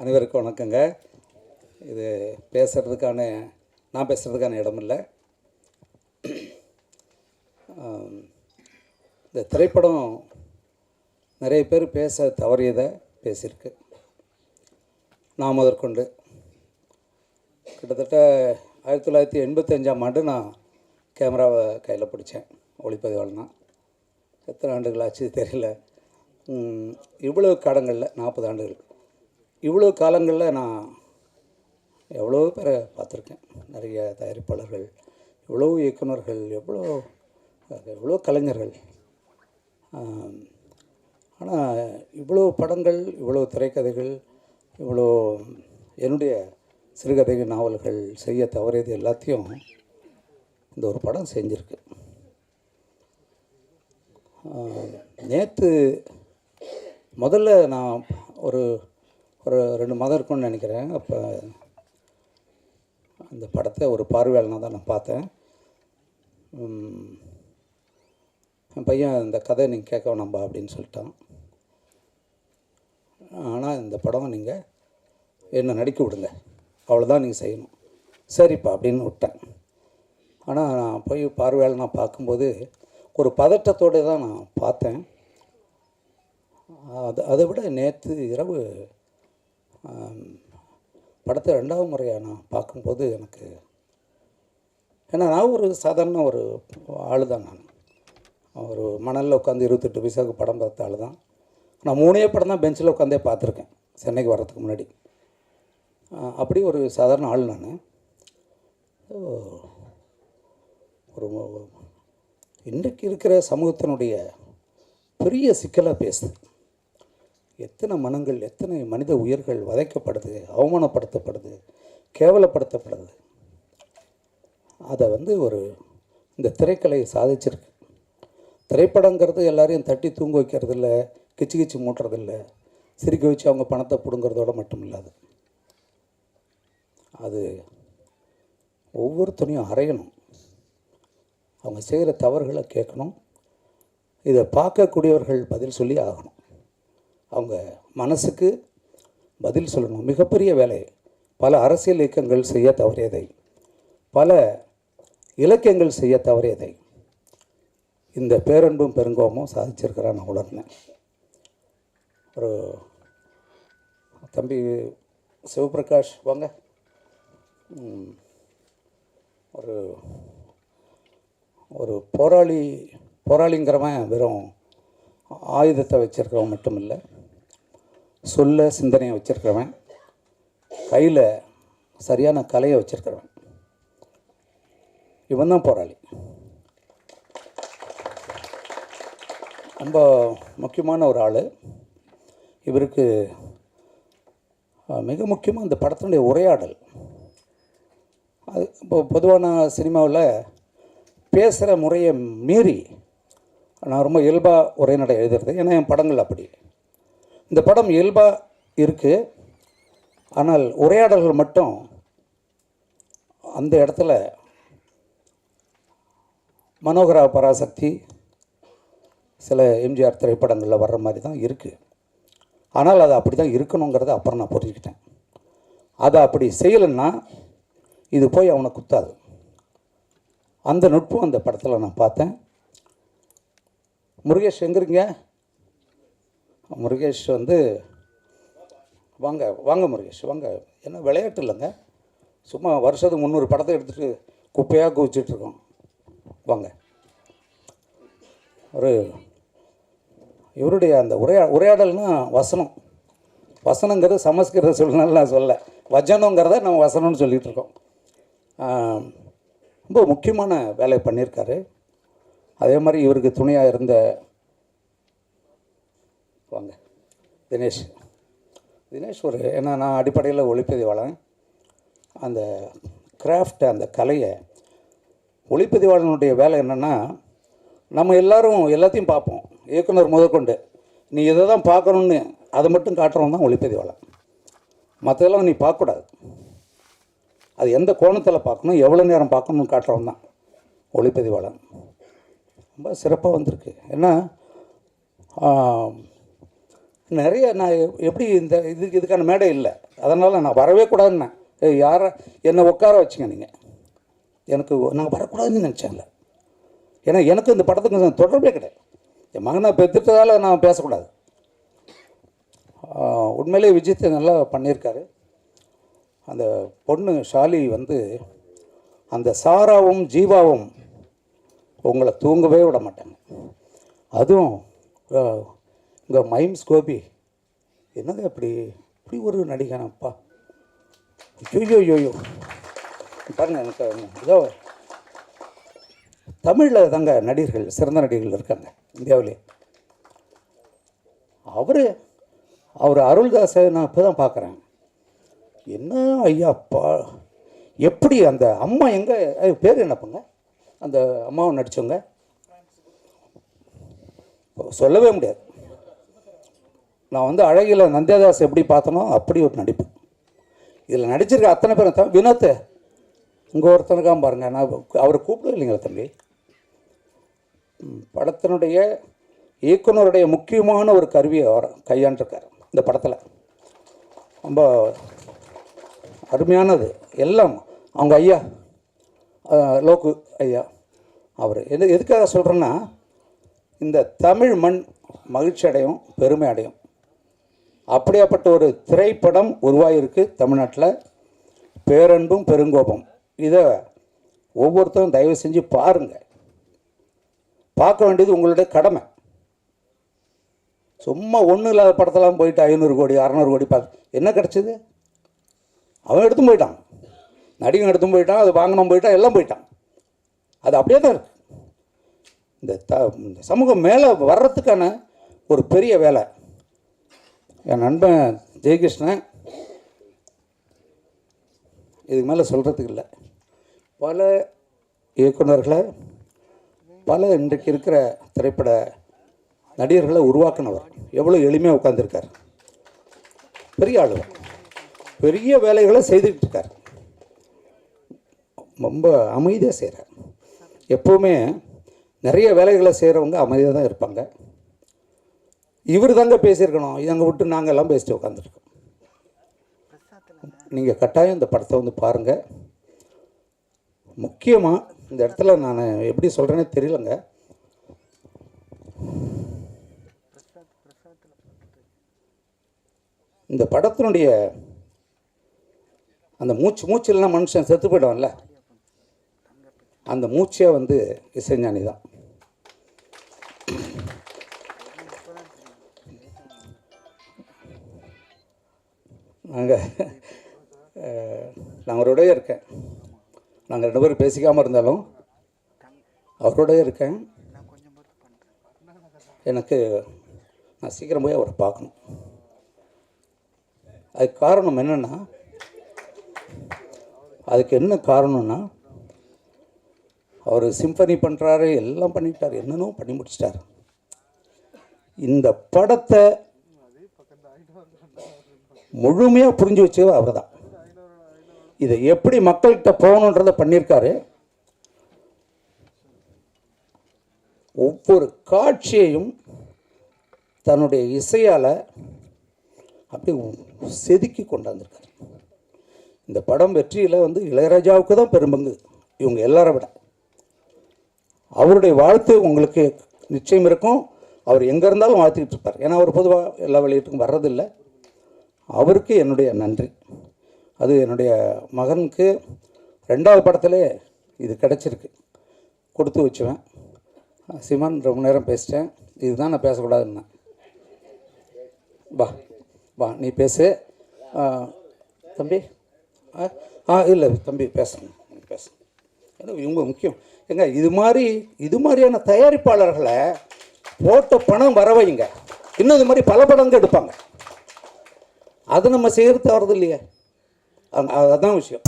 அனைவருக்கும் வணக்கங்க. இது பேசுகிறதுக்கான நான் பேசுகிறதுக்கான இடம் இல்லை இந்த திரைப்படம் நிறைய பேர் பேச தவறியதை பேசியிருக்கு. நான் முதற்கொண்டு. கிட்டத்தட்ட ஆயிரத்தி தொள்ளாயிரத்தி எண்பத்தஞ்சாம் ஆண்டு நான் கேமராவை கையில் பிடிச்சேன் ஒளிப்பதிவாளனா. எத்தனை ஆண்டுகள் ஆச்சு தெரியல. இவ்வளோ இவ்வளவு காலங்களில் நாற்பது ஆண்டுகள். இவ்வளோ காலங்களில் நான் எவ்வளோ பேரை பார்த்துருக்கேன். நிறைய தயாரிப்பாளர்கள் எவ்வளோ இயக்குனர்கள் எவ்வளோ எவ்வளோ கலைஞர்கள். ஆனால் இவ்வளோ படங்கள் இவ்வளோ திரைக்கதைகள் இவ்வளோ என்னுடைய சிறுகதைகள் நாவல்கள் செய்ய தவறியது எல்லாத்தையும் இந்த ஒரு படம் செஞ்சுருக்கு. நேற்று முதல்ல நான் ஒரு ஒரு ரெண்டு மாதம் இருக்கும்னு நினைக்கிறேன். அப்போ அந்த படத்தை ஒரு பார்வையாளனாக தான் நான் பார்த்தேன். என் பையன் இந்த கதை நீங்கள் கேட்க வேணாம்பா அப்படின்னு சொல்லிட்டான். ஆனால் இந்த படம் நீங்கள் என்னை நடிக்க விடுங்க. அவ்வளோதான் நீங்கள் செய்யணும். சரிப்பா அப்படின்னு விட்டேன். ஆனால் நான் போய் பார்வையால் நான் பார்க்கும்போது ஒரு பதட்டத்தோடு தான் நான் பார்த்தேன். அது அதை விட நேற்று இரவு படத்தை ரெண்டாவது முறையாக நான் பார்க்கும்போது எனக்கு ஏன்னா நான் ஒரு சாதாரண ஒரு ஆள் தான் நான். ஒரு மணலில் உட்காந்து இருபத்தெட்டு பைசாவுக்கு படம் பார்த்த ஆள் தான் நான் மூணே படம் தான் பெஞ்சில் உட்காந்தே பார்த்துருக்கேன் சென்னைக்கு வர்றதுக்கு முன்னாடி. அப்படி ஒரு சாதாரண ஆள் நான். ஒரு இன்றைக்கு இருக்கிற சமூகத்தினுடைய பெரிய சிக்கலாக பேசுது. எத்தனை மனங்கள் எத்தனை மனித உயிர்கள் வதைக்கப்படுது அவமானப்படுத்தப்படுது கேவலப்படுத்தப்படுது. அதை வந்து ஒரு இந்த திரைக்கலை சாதிச்சிருக்கு. திரைப்படங்கிறது எல்லாரையும் தட்டி தூங்க வைக்கிறது இல்லை கிச்சு கிச்சு மூட்டுறதில்ல சிரிக்க வச்சு அவங்க பணத்தை பிடுங்கிறதோட மட்டும் இல்லாது. அது ஒவ்வொருத்தனையும் அறையணும். அவங்க செய்கிற தவறுகளை கேட்கணும். இதை பார்க்கக்கூடியவர்கள் பதில் சொல்லி ஆகணும். அவங்க மனசுக்கு பதில் சொல்லணும். மிகப்பெரிய வேலை. பல அரசியல் இயக்கங்கள் செய்ய தவறியதை. பல இலக்கியங்கள் செய்ய தவறியதை. இந்த பேரன்பும் பெருங்கோமும் சாதிச்சிருக்கிறான் நான் உணர்ந்தேன். ஒரு தம்பி சிவபிரகாஷ் வாங்க. ஒரு ஒரு போராளி போராளிங்கிறவன் வெறும் ஆயுதத்தை வச்சிருக்கிறவன் மட்டும் இல்லை சொல்ல சிந்தனையை வச்சுருக்கிறவன். கையில் சரியான கலையை வச்சுருக்கிறவன். இவன் தான் போராளி. ரொம்ப முக்கியமான ஒரு ஆள். இவருக்கு மிக முக்கியமாக இந்த படத்தினுடைய உரையாடல். அது இப்போ பொதுவான சினிமாவில் பேசுகிற முறையை மீறி நான் ரொம்ப இயல்பாக உரைநடை எழுதுறது. ஏன்னா என் படங்கள் அப்படி. இந்த படம் இயல்பாக இருக்குது ஆனால் உரையாடல்கள் மட்டும் அந்த இடத்துல மனோகரா பராசக்தி சில எம்ஜிஆர் திரைப்படங்களில் வர்ற மாதிரி தான் இருக்குது ஆனால் அது அப்படி தான் இருக்கணுங்கிறத அப்புறம் நான் புரிஞ்சுக்கிட்டேன். அதை அப்படி செய்யலைன்னா இது போய் அவனை குத்தாது. அந்த நுட்பம் அந்த படத்தில் நான் பார்த்தேன். முருகேஷ் எங்கிறீங்க முருகேஷ் வந்து வாங்க வாங்க முருகேஷ் வாங்க. என்ன விளையாட்டு இல்லைங்க. சும்மா வருஷத்துக்கு முந்நூறு படத்தை எடுத்துகிட்டு குப்பையாக குவிச்சிட்ருக்கோம் வாங்க. ஒரு இவருடைய அந்த உரையா உரையாடல்னா வசனம். வசனங்கிறது சமஸ்கிருத சொல்லணும்னு நான் சொல்ல வஜனங்கிறத நம்ம வசனம்னு சொல்லிகிட்டு இருக்கோம். ரொம்ப முக்கியமான வேலை பண்ணியிருக்காரு. அதே மாதிரி இவருக்கு துணையாக இருந்த வாங்க. தினேஷ். தினேஷ் ஒரு ஏன்னா நான் அடிப்படையில் ஒளிப்பதிவாளன். அந்த கிராஃப்ட் அந்த கலையை ஒளிப்பதிவாளனுடைய வேலை என்னென்னா நம்ம எல்லோரும் எல்லாத்தையும் பார்ப்போம். இயக்குனர் முதற்கொண்டு. நீ இதை தான் பார்க்கணுன்னு அதை மட்டும் காட்டுறவன் தான் ஒளிப்பதிவாளன். மற்றதெல்லாம் நீ பார்க்கக்கூடாது. அது எந்த கோணத்தில் பார்க்கணும் எவ்வளோ நேரம் பார்க்கணும்னு காட்டுறவன் தான் ஒளிப்பதிவாளன். ரொம்ப சிறப்பாக வந்திருக்கு. ஏன்னா நிறைய நான் எப்படி இந்த இதுக்கு இதுக்கான மேடை இல்லை. அதனால் நான் வரவே கூடாதுன்னே யாரை என்னை உட்கார வச்சுங்க நீங்கள் எனக்கு நான் வரக்கூடாதுன்னு நினச்சேன்ல ஏன்னா எனக்கு இந்த படத்துக்கு தொடர்பே கிடையாது. என் மகனை பெற்றுட்டதால் நான் பேசக்கூடாது. உண்மையிலே விஜித் நல்லா பண்ணியிருக்காரு. அந்த பொண்ணு ஷாலி வந்து அந்த சாராவும் ஜீவாவும் உங்களை தூங்கவே விட மாட்டாங்க. அதுவும் இங்கே மைம்ஸ் கோபி என்னங்க இப்படி இப்படி ஒரு நடிகனப்பா ஐயோ ஐயோ பாருங்க எனக்கு இதோ தமிழில் தாங்க நடிகர்கள் சிறந்த நடிகர்கள் இருக்காங்க இந்தியாவிலே. அவர் அவர் அருள்தாஸை நான் இப்போ தான் பார்க்குறேன் என்ன ஐயாப்பா எப்படி அந்த அம்மா எங்கே பேர் என்னப்பங்க? அந்த அம்மாவை நடித்தவங்க சொல்லவே முடியாது. நான் வந்து அழகில் நந்தியாதாஸ் எப்படி பார்த்தனோ அப்படி ஒரு நடிப்பு. இதில் நடிச்சிருக்க அத்தனை பேரும் தான். வினோத் இங்கே ஒருத்தனுக்காக பாருங்க. நான் அவரை கூப்பிடவே இல்லைங்களா தம்பி? படத்தினுடைய இயக்குனருடைய முக்கியமான ஒரு கருவியை அவர் கையாண்டிருக்கார் இந்த படத்தில். ரொம்ப அருமையானது. எல்லாம் அவங்க ஐயா லோக்கு ஐயா அவர். எது எதுக்காக சொல்கிறேன்னா இந்த தமிழ் மண் மகிழ்ச்சி அடையும் பெருமை அடையும். அப்படியாப்பட்ட ஒரு திரைப்படம் உருவாகியிருக்கு தமிழ்நாட்டில். பேரன்பும் பெருங்கோபம். இதை ஒவ்வொருத்தரும் தயவு செஞ்சு பாருங்கள் பார்க்க வேண்டியது உங்களுடைய கடமை. சும்மா ஒன்றும் இல்லாத படத்தெல்லாம் போயிட்டு ஐநூறு கோடி அறநூறு கோடி பார்த்து என்ன கிடச்சிது? அவன் எடுத்தும் போயிட்டான். நடிகன் எடுத்தும் போயிட்டான் அது வாங்கினோம் போயிட்டான் எல்லாம் போயிட்டான். அது அப்படியே தான் இருக்குது இந்த த இந்த சமூகம் மேலே வர்றதுக்கான ஒரு பெரிய வேலை. என் நண்பன் ஜெயகிருஷ்ணன் இதுக்கு மேலே சொல்கிறதுக்கு இல்லை. பல இயக்குனர்களை பல இன்றைக்கு இருக்கிற திரைப்பட நடிகர்களை உருவாக்குனவர். எவ்வளோ எளிமையாக உட்காந்துருக்கார் பெரிய ஆளு. பெரிய வேலைகளை செய்துக்கிட்டு இருக்கார். ரொம்ப அமைதியாக செய்கிறார் எப்போவுமே நிறைய வேலைகளை செய்கிறவங்க அமைதியாக தான் இருப்பாங்க. இவர் தாங்க பேசியிருக்கணும். இதை விட்டு நாங்கள் எல்லாம் பேசிட்டு உட்காந்துருக்கோம் நீங்கள் கட்டாயம் இந்த படத்தை வந்து பாருங்கள் முக்கியமாக இந்த இடத்துல நான் எப்படி சொல்கிறேனே தெரியலங்க. இந்த படத்தினுடைய அந்த மூச்சு மூச்சு இல்லைன்னா மனுஷன் செத்து போயிடுவான்ல. அந்த மூச்சே வந்து இசைஞானி தான் நாங்கள் நான் அவரோடய இருக்கேன். நாங்கள் ரெண்டு பேரும் பேசிக்காமல் இருந்தாலும் அவரோடய இருக்கேன். எனக்கு நான் சீக்கிரம் போய் அவரை பார்க்கணும். அதுக்கு காரணம் என்னென்னா அதுக்கு என்ன காரணம்னா அவர் சிம்பனி பண்ணுறாரு எல்லாம் பண்ணிட்டார் என்னென்னோ பண்ணி முடிச்சிட்டார். இந்த படத்தை முழுமையாக புரிஞ்சு வச்சது அவர் தான் இதை எப்படி மக்கள்கிட்ட போகணுன்றதை பண்ணியிருக்காரு. ஒவ்வொரு காட்சியையும் தன்னுடைய இசையால் அப்படி செதுக்கி கொண்டாந்துருக்காரு இந்த படம் வெற்றியில் வந்து இளையராஜாவுக்கு தான் பெரும்பங்கு இவங்க எல்லாரை விட. அவருடைய வாழ்த்து உங்களுக்கு நிச்சயம் இருக்கும். அவர் எங்கே இருந்தாலும் வாழ்த்திட்டு இருப்பார். ஏன்னா அவர் பொதுவாக எல்லா வெளியீட்டுக்கும் வர்றதில்லை. அவருக்கு என்னுடைய நன்றி. அது என்னுடைய மகனுக்கு ரெண்டாவது படத்திலே இது கிடச்சிருக்கு. கொடுத்து வச்சுவேன். சிமான் ரொம்ப நேரம் பேசிட்டேன். இதுதான் நான் பேசக்கூடாதுன்னு. வா வா நீ பேசு. தம்பி? ஆ ஆ இல்லை தம்பி பேசுங்க நீ ஏன்னா இவங்க முக்கியம். ஏங்க இது மாதிரி இது மாதிரியான தயாரிப்பாளர்களை போட்ட பணம் வர வைங்க இன்னும் இது மாதிரி பல படங்கள் எடுப்பாங்க. அது நம்ம செய்கிறது தவறது இல்லையா. அதுதான் விஷயம்.